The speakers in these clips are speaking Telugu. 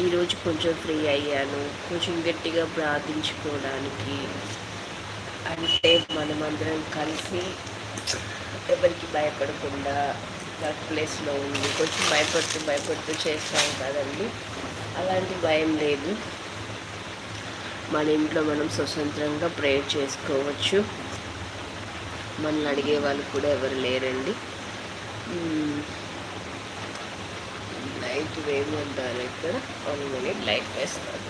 ఈరోజు కొంచెం ఫ్రీ అయ్యాను. కొంచెం గట్టిగా ప్రార్థించుకోవడానికి అంటే మనమందరం కలిసి ఎవరికి భయపడకుండా వర్క్ ప్లేస్లో ఉంది కొంచెం భయపడుతూ భయపడుతూ చేస్తాం కదండి. అలాంటి భయం లేదు. మన ఇంట్లో మనం స్వతంత్రంగా ప్రేయర్ చేసుకోవచ్చు. మనల్ని అడిగే వాళ్ళు కూడా ఎవరు లేరండి. లైట్ వేయమంటారు ఇక్కడ వన్ మినిట్ లైట్ వేస్తాను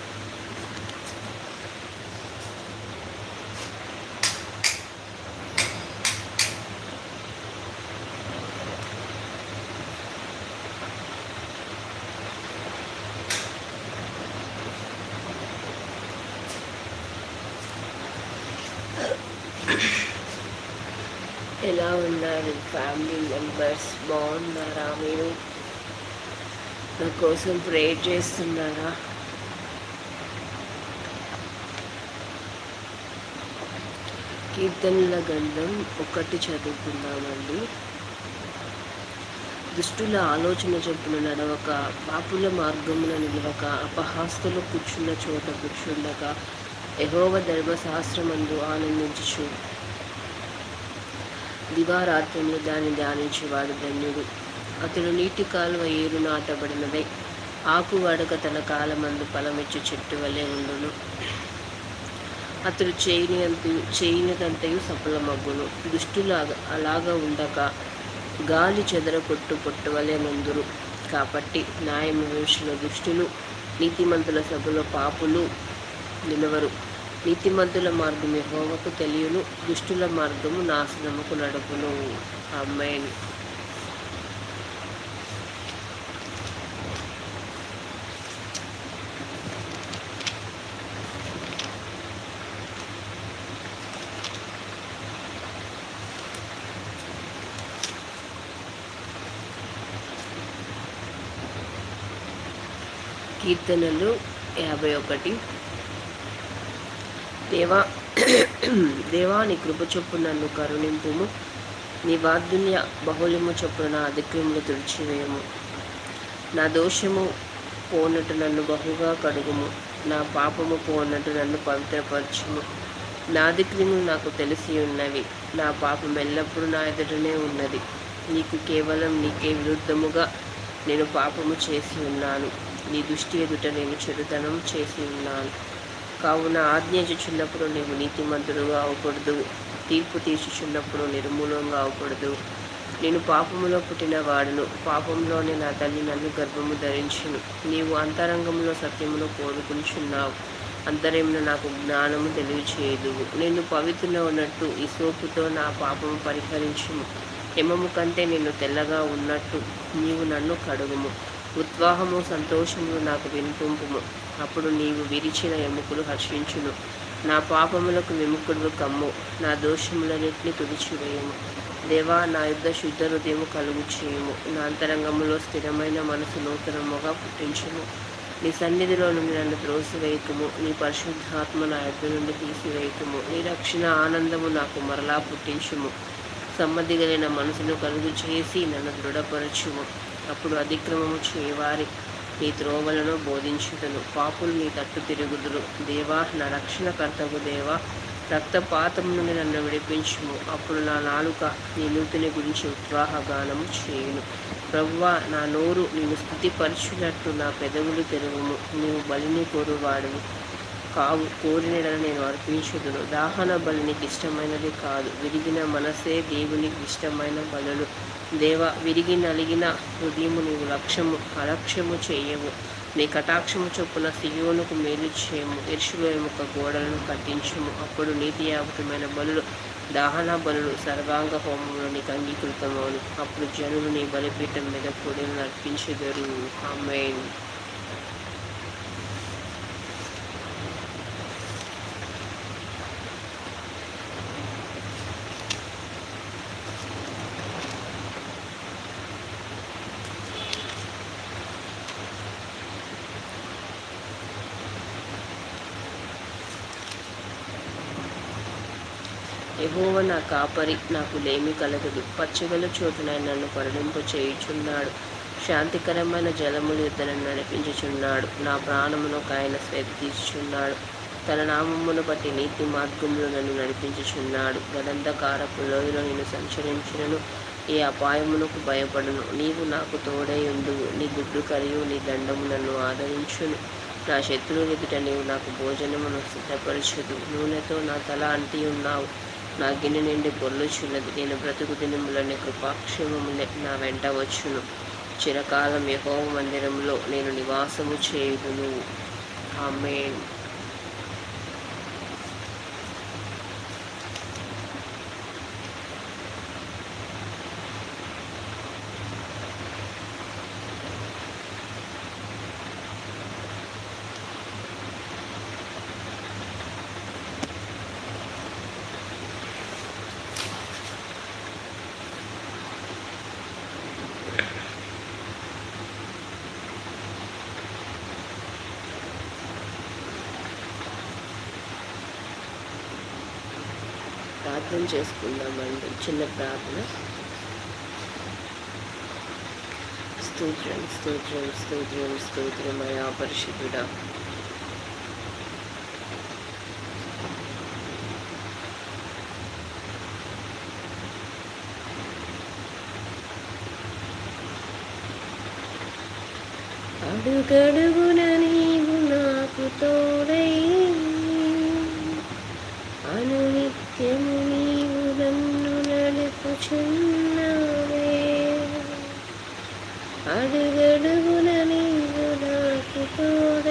ఎలా ఉన్నారు ఫ్యామిలీ మెంబర్స్ బాగున్నారా మీరు నా కోసం ప్రే చేస్తున్నారా? కీర్తనల గంధం ఒకటి చదువుకుందామండి. దుష్టుల ఆలోచన చొప్పున నడవక పాపుల మార్గమున నిలవక అపహాస్తులు కూర్చున్న చోట కూర్చుండక ఎహోవ ధర్మశాస్త్రమందు ఆనందించు దివారాత్రంలో దాన్ని ధ్యానించేవాడు ధన్యుడు. అతడు నీటి కాలువ ఏరు నాటబడినదే ఆకు వాడక తన కాలమందు ఫలమిచ్చు చెట్టు వలె ఉండును. అతడు చేయని చేయనిదంతయు సఫలమగ్గును. దుష్టులాగా అలాగా ఉండక గాలి చెదర కొట్టు పొట్టు వలె నుందురు కాబట్టి న్యాయం విషయంలో దుష్టులు నీతిమంతుల సభలో పాపులు నిలవరు. నీతిమంతుల మార్గం యహోవకు తెలియను దుష్టుల మార్గము నాశనముకు నడుపును. అమ్మాయిని కీర్తనలు యాభై ఒకటి. దేవా దేవా నీ కృప చొప్పు నన్ను కరుణింపుము. నీ వాద్దుల్య బహుళము చొప్పున నా అధిక్రములు తుడిచివేయము. నా దోషము పోనట్టు నన్ను బహుగా కడుగుము. నా పాపము పోనట్టు నన్ను పవిత్రపరచుము. నా అధిక్రములు నాకు తెలిసి ఉన్నవి. నా పాపం ఎల్లప్పుడూ నా ఎదుటనే ఉన్నది. నీకు కేవలం నీకే విరుద్ధముగా నేను పాపము చేసి ఉన్నాను. నీ దృష్టి ఎదుట నేను చెడుతనం చేసి ఉన్నాను. కావున ఆజ్ఞించుచున్నప్పుడు నీవు నీతిమంతుడుగా అవకూడదు. తీర్పు తీర్చుచున్నప్పుడు నిర్మూలంగా అవకూడదు. నేను పాపములో పుట్టిన వాడును. పాపంలోనే నా తల్లి నన్ను గర్భము ధరించును. నీవు అంతరంగంలో సత్యమును కోరుకుంటున్నావు అంతరేమున నాకు జ్ఞానము తెలియచేయదు నేను పవిత్రున ఉన్నట్టు ఈ సోపుతో నా పాపము పరిహరించుము. హిమము కంటే నేను తెల్లగా ఉన్నట్టు నీవు నన్ను కడుగుము. ఉత్సాహము సంతోషము నాకు వినిపింపుము అప్పుడు నీవు విరిచిన ఎముకలు హర్షించును. నా పాపములకు విముకుడు కమ్ము. నా దోషములన్నింటినీ తుడిచివేయము. దేవా నా యుద్ధ శుద్ధ హృదయము కలుగు చేయము నా అంతరంగములో స్థిరమైన మనసు నూతనముగా పుట్టించుము. నీ సన్నిధిలో నుండి నన్ను త్రోసివేయకము నీ పరిశుద్ధాత్మ నా యుద్ధ నుండి తీసివేయకము నీ రక్షణ ఆనందము నాకు మరలా పుట్టించుము. సమ్మతిగలిగిన మనసును కలుగు చేసి నన్ను దృఢపరచుము. అప్పుడు అతిక్రమము చేయవారి నీ త్రోవలను బోధించుటను. పాపులు నీ తట్టు తిరుగుదురు. దేవా నా రక్షణకర్తకు దేవా రక్తపాతం నుండి నన్ను విడిపించుము. అప్పుడు నా నాలుక నీ నూతిని గురించి ఉత్సాహగానము చేయును. ప్రవ్వా నా నోరు నేను స్థుతిపరచునట్టు నా పెదవులు తెరువుము. నీవు బలిని కోరువాడువు. కావు. కోరినడని నేను అర్పించుదును. దాహన బలినికి ఇష్టమైనది కాదు. విరిగిన మనసే దేవునికి ఇష్టమైన బలులు. దేవ విరిగి నలిగిన హృదయము నీవు లక్ష్యము అలక్ష్యము చేయవు. నీ కటాక్షము చొప్పున సియోనుకు మేలు చేయము. ఎరుషులేముక గోడలను కట్టించుము. అప్పుడు నీతి నీతియావతమైన బలులు దాహన బలులు సర్వాంగ హోమంలో నీకు అంగీకృతమవును అప్పుడు జనులు నీ బలిపీఠం మీద పొడిని నడిపించెదరు ఆమెన్. ఎగోవ నా కాపరి నాకు లేమి కలగదు. పచ్చగల చోటున నన్ను పరిణింప చేయుచున్నాడు. శాంతికరమైన జలములు ఇతను నడిపించుచున్నాడు. నా ప్రాణమును ఒక ఆయన శ్వేత తీర్చుచున్నాడు. తన నామమును బట్టి నీతి మార్గంలో నన్ను నడిపించుచున్నాడు. గదంధకారపు లోయలో నేను సంచరించినను. ఏ అపాయమునకు భయపడను. నీవు నాకు తోడై ఉండువు నీ గుడ్డు కరియు. నీ దండము నన్ను ఆదరించును. నా శత్రువులు ఎదుట నీవు నాకు భోజనమును సిద్ధపరచదు. నూనెతో నా తల అంటి ఉన్నావు. నా గిన్నె నిండి పొల్లుచున్నది నేను బ్రతుకు దినములని కృపాక్షేమములే నా వెంట వచ్చును. చిరకాలం యహోవ మందిరంలో నేను నివాసము చేయుదును. ఆమెన్. ప్రార్థన చేసుకుందామండి. చిన్న ప్రార్థన. స్తోత్రం స్తోత్రం స్తోత్రం స్తోత్రమయా పరిశుద్ధుడా. అడుగడుగున నీవు నాకు తోడై నిత్యము నీవు నన్ను నడుపుచున్నావే. అడుగడుగున నీవు నాకు తోడు